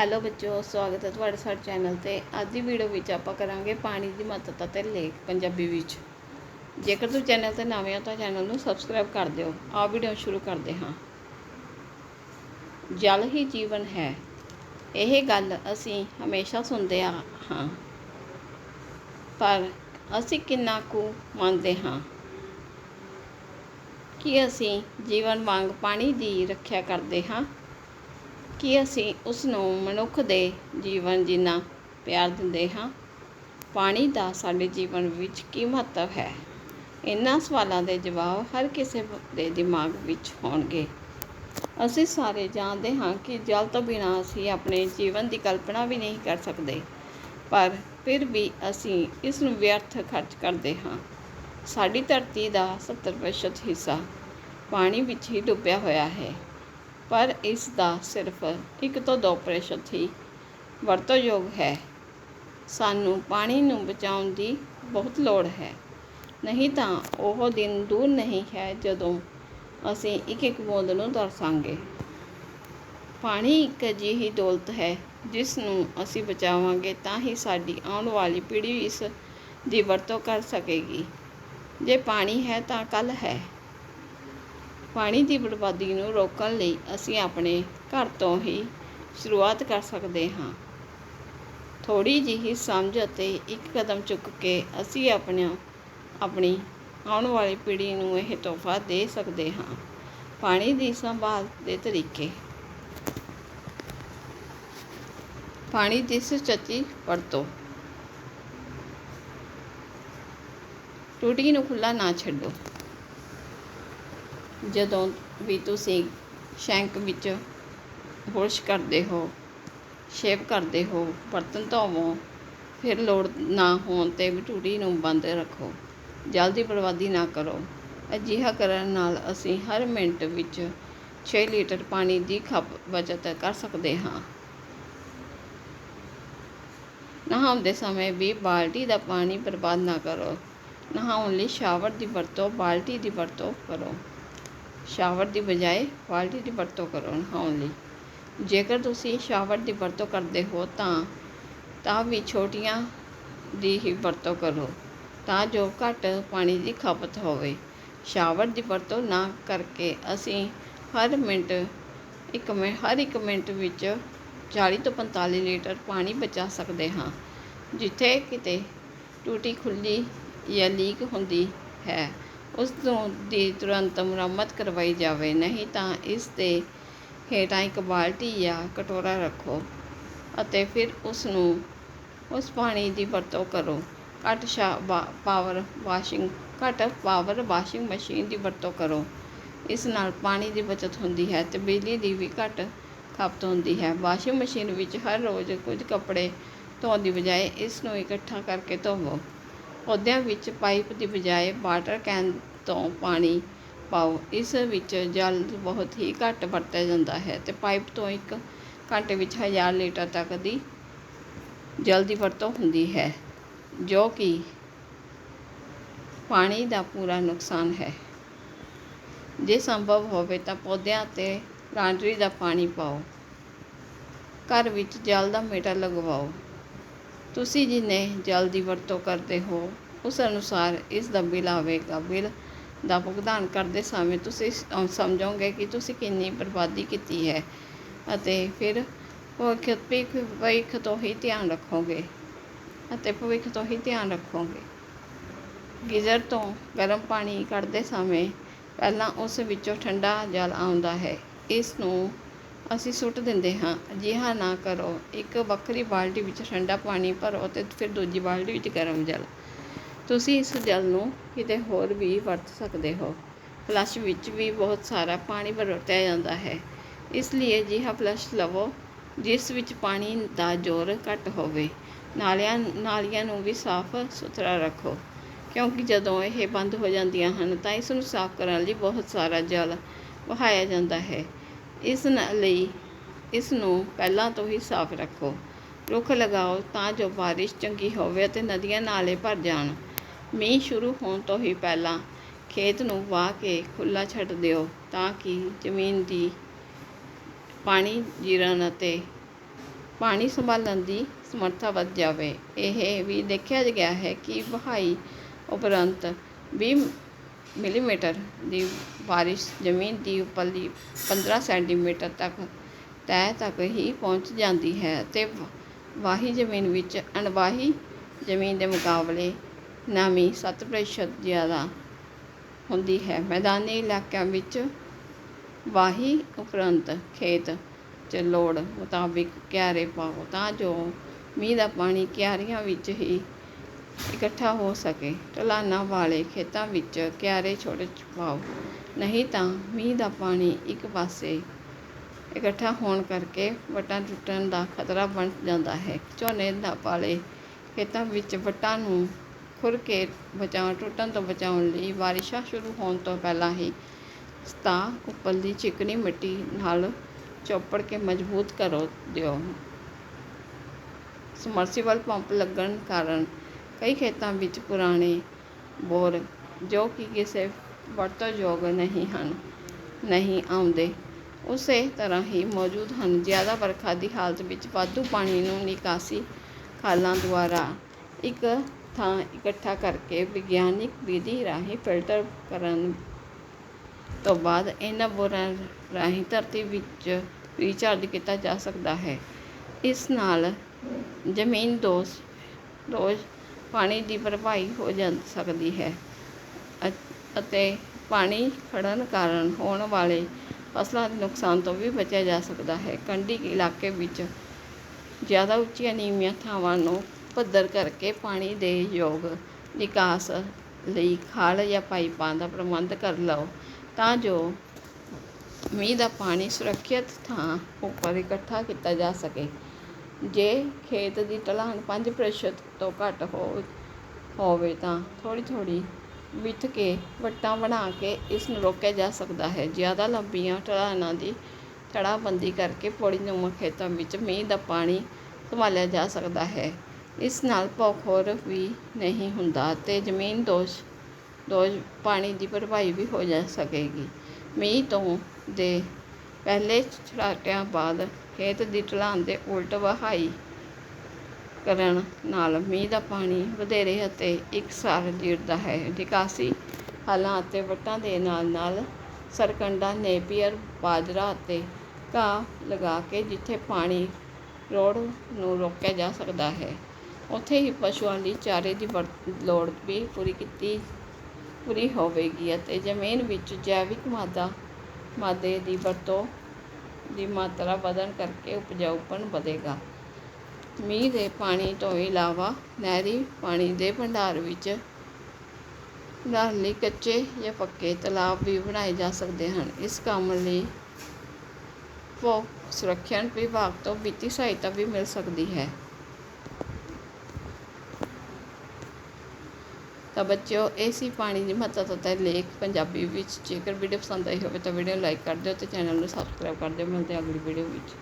Hello ਬੱਚੋ ਸਵਾਗਤ ਹੈ ਤੁਹਾਡੇ ਸਾਡੇ ਚੈਨਲ ਤੇ। ਅੱਜ ਦੀ ਵੀਡੀਓ ਵਿੱਚ ਆਪਾਂ ਕਰਾਂਗੇ ਪਾਣੀ ਦੀ ਮਹੱਤਤਾ ਤੇ ਲੇਖ ਪੰਜਾਬੀ ਵਿੱਚ। ਜੇਕਰ ਤੁਸੀਂ ਚੈਨਲ ਤੇ ਨਵੇਂ ਹੋ ਤਾਂ ਚੈਨਲ ਨੂੰ ਸਬਸਕ੍ਰਾਈਬ ਕਰ ਦਿਓ। ਆ ਵੀਡੀਓ ਸ਼ੁਰੂ ਕਰਦੇ ਹਾਂ। ਜਲ ਹੀ ਜੀਵਨ ਹੈ। ਇਹ ਗੱਲ ਅਸੀਂ ਹਮੇਸ਼ਾ ਸੁਣਦੇ ਆ ਹਾਂ। ਪਰ ਅਸੀਂ ਕਿੰਨਾ ਕੁ ਮੰਨਦੇ ਹਾਂ ਕਿ ਅਸੀਂ ਜੀਵਨ ਵਾਂਗ ਪਾਣੀ ਦੀ ਰੱਖਿਆ ਕਰਦੇ ਹਾਂ। ਕੀ ਅਸੀਂ ਉਸ ਨੂੰ ਮਨੁੱਖ ਦੇ ਜੀਵਨ ਜਿੰਨਾ ਪਿਆਰ ਦਿੰਦੇ ਹਾਂ, ਪਾਣੀ ਦਾ ਸਾਡੇ ਜੀਵਨ ਵਿੱਚ ਕੀ ਮਹੱਤਵ ਹੈ? ਇਹਨਾਂ ਸਵਾਲਾਂ ਦੇ ਜਵਾਬ ਹਰ ਕਿਸੇ ਦੇ ਦਿਮਾਗ ਵਿੱਚ ਹੋਣਗੇ। ਅਸੀਂ ਸਾਰੇ ਜਾਣਦੇ ਹਾਂ ਕਿ ਜਲ ਤੋਂ ਬਿਨਾਂ ਅਸੀਂ ਆਪਣੇ ਜੀਵਨ ਦੀ ਕਲਪਨਾ ਵੀ ਨਹੀਂ ਕਰ ਸਕਦੇ, ਪਰ ਫਿਰ ਵੀ ਅਸੀਂ ਇਸ ਨੂੰ ਵਿਅਰਥ ਖਰਚ ਕਰਦੇ ਹਾਂ। ਸਾਡੀ ਧਰਤੀ ਦਾ 70% ਹਿੱਸਾ ਪਾਣੀ ਵਿੱਚ ਹੀ ਡੁੱਬਿਆ ਹੋਇਆ ਹੈ। ਪਰ ਇਸ ਦਾ ਸਿਰਫ ਇੱਕ ਤੋਂ 2% ਹੀ ਵਰਤੋਂਯੋਗ ਹੈ। ਸਾਨੂੰ ਪਾਣੀ ਨੂੰ ਬਚਾਉਣ ਦੀ ਬਹੁਤ ਲੋੜ ਹੈ। ਨਹੀਂ ਤਾਂ ਉਹ ਦਿਨ ਦੂਰ ਨਹੀਂ ਹੈ ਜਦੋਂ ਅਸੀਂ ਇੱਕ ਇੱਕ ਬੂੰਦ ਨੂੰ ਤਰਸਾਂਗੇ। ਪਾਣੀ ਇੱਕ ਅਜਿਹੀ ਦੌਲਤ ਹੈ ਜਿਸ ਨੂੰ ਅਸੀਂ ਬਚਾਵਾਂਗੇ ਤਾਂ ਹੀ ਸਾਡੀ ਆਉਣ ਵਾਲੀ ਪੀੜ੍ਹੀ ਇਸ ਦੀ ਵਰਤੋਂ ਕਰ ਸਕੇਗੀ। ਜੇ ਪਾਣੀ ਹੈ ਤਾਂ ਕੱਲ ਹੈ। ਪਾਣੀ ਦੀ ਬਰਬਾਦੀ ਨੂੰ ਰੋਕਣ ਲਈ ਅਸੀਂ ਆਪਣੇ ਘਰ ਤੋਂ ਹੀ ਸ਼ੁਰੂਆਤ ਕਰ ਸਕਦੇ ਹਾਂ। ਥੋੜੀ ਜਿਹੀ ਸਮਝ ਅਤੇ ਇੱਕ ਕਦਮ ਚੁੱਕ ਕੇ ਅਸੀਂ ਆਪਣਾ, ਆਪਣੀ ਆਉਣ ਵਾਲੀ ਪੀੜ੍ਹੀ ਨੂੰ ਇਹ ਤੋਹਫਾ ਦੇ ਸਕਦੇ ਹਾਂ। ਪਾਣੀ ਦੀ ਸੰਭਾਲ ਦੇ ਤਰੀਕੇ। ਪਾਣੀ ਦੀ ਸੁਚੱਜੀ ਵਰਤੋਂ। ਟੂਟੀ ਨੂੰ ਖੁੱਲਾ ਨਾ ਛੱਡੋ। ਜਦੋਂ ਵੀ ਤੁਸੀਂ ਸ਼ੈਂਕ ਵਿੱਚ ਬੁਰਸ਼ ਕਰਦੇ ਹੋ, ਸ਼ੇਵ ਕਰਦੇ ਹੋ, ਬਰਤਨ ਧੋਵੋ, ਫਿਰ ਲੋੜ ਨਾ ਹੋਣ 'ਤੇ ਵੀ ਟੂਟੀ ਨੂੰ ਬੰਦ ਰੱਖੋ। ਜਲ ਦੀ ਬਰਬਾਦੀ ਨਾ ਕਰੋ। ਅਜਿਹਾ ਕਰਨ ਨਾਲ ਅਸੀਂ ਹਰ ਮਿੰਟ ਵਿੱਚ 6 ਲੀਟਰ ਪਾਣੀ ਦੀ ਖਪਤ ਬਚਤ ਕਰ ਸਕਦੇ ਹਾਂ। ਨਹਾਉਂਦੇ ਸਮੇਂ ਵੀ ਬਾਲਟੀ ਦਾ ਪਾਣੀ ਬਰਬਾਦ ਨਾ ਕਰੋ। ਨਹਾਉਣ ਲਈ ਸ਼ਾਵਰ ਦੀ ਵਰਤੋਂ, ਬਾਲਟੀ ਦੀ ਵਰਤੋਂ ਕਰੋ। ਸ਼ਾਵਰ ਦੀ ਬਜਾਏ ਬਾਲਟੀ ਦੀ ਵਰਤੋਂ ਕਰੋ ਨਹਾਉਣ ਲਈ। ਜੇਕਰ ਤੁਸੀਂ ਸ਼ਾਵਰ ਦੀ ਵਰਤੋਂ ਕਰਦੇ ਹੋ ਤਾਂ ਤਾਂ ਵੀ ਛੋਟੀਆਂ ਦੀ ਹੀ ਵਰਤੋਂ ਕਰੋ ਤਾਂ ਜੋ ਘੱਟ ਪਾਣੀ ਦੀ ਖਪਤ ਹੋਵੇ। ਸ਼ਾਵਰ ਦੀ ਵਰਤੋਂ ਨਾ ਕਰਕੇ ਅਸੀਂ ਹਰ ਮਿੰਟ, ਇੱਕ ਮਿੰਟ ਹਰ ਇੱਕ ਮਿੰਟ ਵਿੱਚ 40 ਤੋਂ 45 ਲੀਟਰ ਪਾਣੀ ਬਚਾ ਸਕਦੇ ਹਾਂ, ਜਿੱਥੇ ਕਿਤੇ ਟੂਟੀ ਖੁੱਲੀ ਜਾਂ ਲੀਕ ਹੁੰਦੀ ਹੈ। ਉਸ ਤੋਂ ਦੀ ਤੁਰੰਤ ਮੁਰੰਮਤ ਕਰਵਾਈ ਜਾਵੇ। ਨਹੀਂ ਤਾਂ ਇਸ ਦੇ ਹੇਠਾਂ ਇੱਕ ਬਾਲਟੀ ਜਾਂ ਕਟੋਰਾ ਰੱਖੋ ਅਤੇ ਫਿਰ ਉਸ ਨੂੰ ਉਸ ਪਾਣੀ ਦੀ ਵਰਤੋਂ ਕਰੋ। ਘੱਟ ਸ਼ਾ ਪਾਵਰ ਵਾਸ਼ਿੰਗ, ਘੱਟ ਪਾਵਰ ਵਾਸ਼ਿੰਗ ਮਸ਼ੀਨ ਦੀ ਵਰਤੋਂ ਕਰੋ। ਇਸ ਨਾਲ ਪਾਣੀ ਦੀ ਬਚਤ ਹੁੰਦੀ ਹੈ ਅਤੇ ਬਿਜਲੀ ਦੀ ਵੀ ਘੱਟ ਖਪਤ ਹੁੰਦੀ ਹੈ। ਵਾਸ਼ਿੰਗ ਮਸ਼ੀਨ ਵਿੱਚ ਹਰ ਰੋਜ਼ ਕੁਝ ਕੱਪੜੇ ਧੋਣ ਦੀ ਬਜਾਏ ਇਸ ਨੂੰ ਇਕੱਠਾ ਕਰਕੇ ਧੋਵੋ। ਪੌਦਿਆਂ ਵਿੱਚ ਪਾਈਪ ਦੀ ਬਜਾਏ ਵਾਟਰ ਕੈਨ ਤੋਂ ਪਾਣੀ ਪਾਓ। ਇਸ ਵਿੱਚ ਜਲ ਬਹੁਤ ਹੀ ਘੱਟ ਵਰਤਿਆ ਜਾਂਦਾ ਹੈ ਅਤੇ ਪਾਈਪ ਤੋਂ ਇੱਕ ਘੰਟੇ ਵਿੱਚ ਹਜ਼ਾਰ ਲੀਟਰ ਤੱਕ ਦੀ ਜਲ ਦੀ ਵਰਤੋਂ ਹੁੰਦੀ ਹੈ, ਜੋ ਕਿ ਪਾਣੀ ਦਾ ਪੂਰਾ ਨੁਕਸਾਨ ਹੈ। ਜੇ ਸੰਭਵ ਹੋਵੇ ਤਾਂ ਪੌਦਿਆਂ ਤੇ ਲਾਂਡਰੀ ਦਾ ਪਾਣੀ ਪਾਓ। ਘਰ ਵਿੱਚ ਜਲ ਦਾ ਮੀਟਰ ਲਗਵਾਓ। ਤੁਸੀਂ ਜਿੰਨੇ ਜਲ ਦੀ ਵਰਤੋਂ ਕਰਦੇ ਹੋ, ਉਸ ਅਨੁਸਾਰ ਇਸ ਦਾ ਬਿੱਲ ਆਵੇਗਾ। ਬਿੱਲ ਦਾ ਭੁਗਤਾਨ ਕਰਦੇ ਸਮੇਂ ਤੁਸੀਂ ਸਮਝੋਗੇ ਕਿ ਤੁਸੀਂ ਕਿੰਨੀ ਬਰਬਾਦੀ ਕੀਤੀ ਹੈ ਅਤੇ ਫਿਰ ਭਵਿੱਖ ਭਵਿੱਖ ਤੋਂ ਹੀ ਧਿਆਨ ਰੱਖੋਗੇ ਅਤੇ ਭਵਿੱਖ ਤੋਂ ਹੀ ਧਿਆਨ ਰੱਖੋਗੇ। ਗੀਜ਼ਰ ਤੋਂ ਗਰਮ ਪਾਣੀ ਕੱਢਦੇ ਸਮੇਂ ਪਹਿਲਾਂ ਉਸ ਵਿੱਚੋਂ ਠੰਡਾ ਜਲ ਆਉਂਦਾ ਹੈ। ਇਸ ਨੂੰ ਅਸੀਂ ਸੁੱਟ ਦਿੰਦੇ ਹਾਂ। ਅਜਿਹਾ ਨਾ ਕਰੋ। ਇੱਕ ਵੱਖਰੀ ਬਾਲਟੀ ਵਿੱਚ ਠੰਡਾ ਪਾਣੀ ਭਰੋ ਅਤੇ ਫਿਰ ਦੂਜੀ ਬਾਲਟੀ ਵਿੱਚ ਗਰਮ ਜਲ। ਤੁਸੀਂ ਇਸ ਜਲ ਨੂੰ ਕਿਤੇ ਹੋਰ ਵੀ ਵਰਤ ਸਕਦੇ ਹੋ। ਫਲਸ਼ ਵਿੱਚ ਵੀ ਬਹੁਤ ਸਾਰਾ ਪਾਣੀ ਵਰਤਿਆ ਜਾਂਦਾ ਹੈ। ਇਸ ਲਈ ਅਜਿਹਾ ਫਲਸ਼ ਲਵੋ, ਜਿਸ ਵਿੱਚ ਪਾਣੀ ਦਾ ਜ਼ੋਰ ਘੱਟ ਹੋਵੇ। ਨਾਲਿਆਂ, ਨਾਲੀਆਂ ਨੂੰ ਵੀ ਸਾਫ਼ ਸੁਥਰਾ ਰੱਖੋ। ਕਿਉਂਕਿ ਜਦੋਂ ਇਹ ਬੰਦ ਹੋ ਜਾਂਦੀਆਂ ਹਨ ਤਾਂ ਇਸ ਨੂੰ ਸਾਫ਼ ਕਰਨ ਲਈ ਬਹੁਤ ਸਾਰਾ ਜਲ ਵਹਾਇਆ ਜਾਂਦਾ ਹੈ। ਇਸ ਲਈ ਇਸ ਨੂੰ ਪਹਿਲਾਂ ਤੋਂ ਹੀ ਸਾਫ਼ ਰੱਖੋ। ਰੁੱਖ ਲਗਾਓ ਤਾਂ ਜੋ ਬਾਰਿਸ਼ ਚੰਗੀ ਹੋਵੇ ਅਤੇ ਨਦੀਆਂ ਨਾਲੇ ਭਰ ਜਾਣ। ਮੀਂਹ ਸ਼ੁਰੂ ਹੋਣ ਤੋਂ ਹੀ ਪਹਿਲਾਂ ਖੇਤ ਨੂੰ ਵਾਹ ਕੇ ਖੁੱਲ੍ਹਾ ਛੱਡ ਦਿਓ ਤਾਂ ਕਿ ਜ਼ਮੀਨ ਦੀ ਪਾਣੀ ਜੀਰਨ ਅਤੇ ਪਾਣੀ ਸੰਭਾਲਣ ਦੀ ਸਮਰੱਥਾ ਵੱਧ ਜਾਵੇ। ਇਹ ਵੀ ਦੇਖਿਆ ਗਿਆ ਹੈ ਕਿ ਵਹਾਈ ਉਪਰੰਤ ਵੀ ਮਿਲੀਮੀਟਰ ਦੀ ਬਾਰਿਸ਼ ਜ਼ਮੀਨ ਦੀ ਉੱਪਰਲੀ 15 ਸੈਂਟੀਮੀਟਰ ਤੱਕ ਤਹਿ ਤੱਕ ਹੀ ਪਹੁੰਚ ਜਾਂਦੀ ਹੈ ਅਤੇ ਵ- ਵਾਹੀ ਜ਼ਮੀਨ ਵਿੱਚ ਅਣਵਾਹੀ ਜ਼ਮੀਨ ਦੇ ਮੁਕਾਬਲੇ ਨਮੀ ਸੱਤ ਪ੍ਰਤੀਸ਼ਤ ਜ਼ਿਆਦਾ ਹੁੰਦੀ ਹੈ। ਮੈਦਾਨੀ ਇਲਾਕਿਆਂ ਵਿੱਚ ਵਾਹੀ ਉਪਰੰਤ ਖੇਤ 'ਚ ਲੋੜ ਮੁਤਾਬਿਕ ਕਿਆਰੇ ਪਾਓ ਤਾਂ ਜੋ ਮੀਂਹ ਦਾ ਪਾਣੀ ਕਿਆਰੀਆਂ ਵਿੱਚ ਹੀ ਇਕੱਠਾ ਹੋ ਸਕੇ। ਢਲਾਨਾਂ ਵਾਲੇ ਖੇਤਾਂ ਵਿੱਚ ਕਿਆਰੇ ਛੋਟੇ ਪਾਓ ਨਹੀਂ ਤਾਂ ਮੀਂਹ ਦਾ ਪਾਣੀ ਇੱਕ ਪਾਸੇ ਇਕੱਠਾ ਹੋਣ ਕਰਕੇ ਵੱਟਾਂ ਟੁੱਟਣ ਦਾ ਖਤਰਾ ਬਣ ਜਾਂਦਾ ਹੈ। ਝੋਨੇ ਦਾ ਵਾਲੇ ਖੇਤਾਂ ਵਿੱਚ ਵੱਟਾਂ ਨੂੰ ਖੁਰ ਕੇ ਬਚਾਉਣ, ਟੁੱਟਣ ਤੋਂ ਬਚਾਉਣ ਲਈ ਬਾਰਿਸ਼ਾਂ ਸ਼ੁਰੂ ਹੋਣ ਤੋਂ ਪਹਿਲਾਂ ਹੀ ਤਾਂ ਉੱਪਰਲੀ ਚਿਕਨੀ ਮਿੱਟੀ ਨਾਲ ਚੌਪੜ ਕੇ ਮਜ਼ਬੂਤ ਕਰੋ ਦਿਓ। ਸਮਰਸੀਬਲ ਪੰਪ ਲੱਗਣ ਕਾਰਨ ਕਈ ਖੇਤਾਂ ਵਿੱਚ ਪੁਰਾਣੇ ਬੋਰ ਜੋ ਕਿ ਕਿਸੇ ਵਰਤੋਂਯੋਗ ਨਹੀਂ ਹਨ, ਨਹੀਂ ਆਉਂਦੇ। ਉਸੇ ਤਰ੍ਹਾਂ ਹੀ ਮੌਜੂਦ ਹਨ। ਜ਼ਿਆਦਾ ਵਰਖਾ ਦੀ ਹਾਲਤ ਵਿੱਚ ਵਾਧੂ ਪਾਣੀ ਨੂੰ ਨਿਕਾਸੀ ਖਾਲਾਂ ਦੁਆਰਾ ਇੱਕ ਥਾਂ ਇਕੱਠਾ ਕਰਕੇ ਵਿਗਿਆਨਿਕ ਵਿਧੀ ਰਾਹੀਂ ਫਿਲਟਰ ਕਰਨ ਤੋਂ ਬਾਅਦ ਇਹਨਾਂ ਬੋਰਾਂ ਰਾਹੀਂ ਧਰਤੀ ਵਿੱਚ ਰੀਚਾਰਜ ਕੀਤਾ ਜਾ ਸਕਦਾ ਹੈ। ਇਸ ਨਾਲ ਜ਼ਮੀਨ ਦੋਸ਼ ਰੋਜ਼ ਪਾਣੀ ਦੀ ਭਰਪਾਈ ਹੋ ਜਾ, ਸਕਦੀ ਹੈ। ਅਤੇ ਪਾਣੀ ਖੜਨ ਕਾਰਨ ਹੋਣ ਵਾਲੇ ਫਸਲਾਂ ਦੇ ਨੁਕਸਾਨ ਤੋਂ ਵੀ ਬਚਿਆ ਜਾ ਸਕਦਾ ਹੈ। ਕੰਢੀ ਇਲਾਕੇ ਵਿੱਚ ਜ਼ਿਆਦਾ ਉੱਚੀਆਂ ਨੀਵੀਆਂ ਥਾਵਾਂ ਨੂੰ ਪੱਧਰ ਕਰਕੇ ਪਾਣੀ ਦੇ ਯੋਗ ਨਿਕਾਸ ਲਈ ਖਾਲ ਜਾਂ ਪਾਈਪਾਂ ਦਾ ਪ੍ਰਬੰਧ ਕਰ ਲਓ, ਤਾਂ ਜੋ ਮੀਂਹ ਦਾ ਪਾਣੀ ਸੁਰੱਖਿਅਤ ਥਾਂ ਉੱਪਰ ਇਕੱਠਾ ਕੀਤਾ ਜਾ ਸਕੇ। ਜੇ ਖੇਤ ਦੀ ਢਲਾਨ ਪੰਜ ਪ੍ਰਤੀਸ਼ਤ ਤੋਂ ਘੱਟ ਹੋ, ਹੋਵੇ ਤਾਂ ਥੋੜ੍ਹੀ ਥੋੜ੍ਹੀ ਵਿੱਥ ਕੇ ਵੱਟਾਂ ਬਣਾ ਕੇ ਇਸ ਨੂੰ ਰੋਕਿਆ ਜਾ ਸਕਦਾ ਹੈ। ਜ਼ਿਆਦਾ ਲੰਬੀਆਂ ਢਲਾਣਾਂ ਦੀ ਤੜਾਬੰਦੀ ਕਰਕੇ ਪੌੜੀਨੁਮਾ ਖੇਤਾਂ ਵਿੱਚ ਮੀਂਹ ਦਾ ਪਾਣੀ ਸੰਭਾਲਿਆ ਜਾ ਸਕਦਾ ਹੈ। ਇਸ ਨਾਲ ਭੌਖੋਰ ਵੀ ਨਹੀਂ ਹੁੰਦਾ ਅਤੇ ਜ਼ਮੀਨ ਦੋਸ਼ ਦੋਸ਼ ਪਾਣੀ ਦੀ ਭਰਪਾਈ ਵੀ ਹੋ ਜਾ ਸਕੇਗੀ। ਮੀਂਹ ਤੋਂ ਦੇ ਪਹਿਲੇ ਛੜਾਕਿਆਂ ਬਾਅਦ ਖੇਤ ਦੀ ਢਲਾਣ ਦੇ ਉਲਟ ਵਹਾਈ ਕਰਨ ਨਾਲ ਮੀਂਹ ਦਾ ਪਾਣੀ ਵਧੇਰੇ ਅਤੇ ਇਕਸਾਰ ਗਿਰਦਾ ਹੈ। ਨਿਕਾਸੀ ਹਾਲਾਂ ਅਤੇ ਵੱਟਾਂ ਦੇ ਨਾਲ ਨਾਲ ਸਰਕੰਡਾ ਨੇਪੀਅਰ ਬਾਜਰਾ ਅਤੇ ਘਾਹ ਲਗਾ ਕੇ ਜਿੱਥੇ ਪਾਣੀ ਰੋੜ ਨੂੰ ਰੋਕਿਆ ਜਾ ਸਕਦਾ ਹੈ, ਉੱਥੇ ਹੀ ਪਸ਼ੂਆਂ ਲਈ ਚਾਰੇ ਦੀ ਵਰ- ਲੋੜ ਵੀ ਪੂਰੀ ਕੀਤੀ, ਪੂਰੀ ਹੋਵੇਗੀ ਅਤੇ ਜ਼ਮੀਨ ਵਿੱਚ ਜੈਵਿਕ ਮਾਦਾ ਮਾਦੇ ਦੀ ਵਰਤੋਂ ਦੀ ਮਾਤਰਾ ਵਧਣ ਕਰਕੇ ਉਪਜਾਊਪਣ ਵਧੇਗਾ। ਮੀਂਹ ਦੇ ਪਾਣੀ ਤੋਂ ਇਲਾਵਾ ਨਹਿਰੀ ਪਾਣੀ ਦੇ ਭੰਡਾਰ ਵਿੱਚ ਭੰਡਾਰ ਲਈ ਕੱਚੇ ਜਾਂ ਪੱਕੇ ਤਲਾਬ ਵੀ ਬਣਾਏ ਜਾ ਸਕਦੇ ਹਨ। ਇਸ ਕੰਮ ਲਈ ਭੂ ਸੁਰੱਖਿਆ ਵਿਭਾਗ ਤੋਂ ਵਿੱਤੀ ਸਹਾਇਤਾ ਵੀ ਮਿਲ ਸਕਦੀ ਹੈ। ਤਾਂ ਬੱਚਿਓ, ਇਹ ਸੀ ਪਾਣੀ ਦੀ ਮਹੱਤਤਾ ਤੇ ਲੇਖ ਪੰਜਾਬੀ ਵਿੱਚ। ਜੇਕਰ ਵੀਡੀਓ ਪਸੰਦ ਆਈ ਹੋਵੇ ਤਾਂ ਵੀਡੀਓ ਲਾਈਕ ਕਰ ਦਿਓ ਤੇ ਚੈਨਲ ਨੂੰ ਸਬਸਕ੍ਰਾਈਬ ਕਰ ਦਿਓ। ਮਿਲਦੇ ਹਾਂ ਅਗਲੀ ਵੀਡੀਓ ਵਿੱਚ।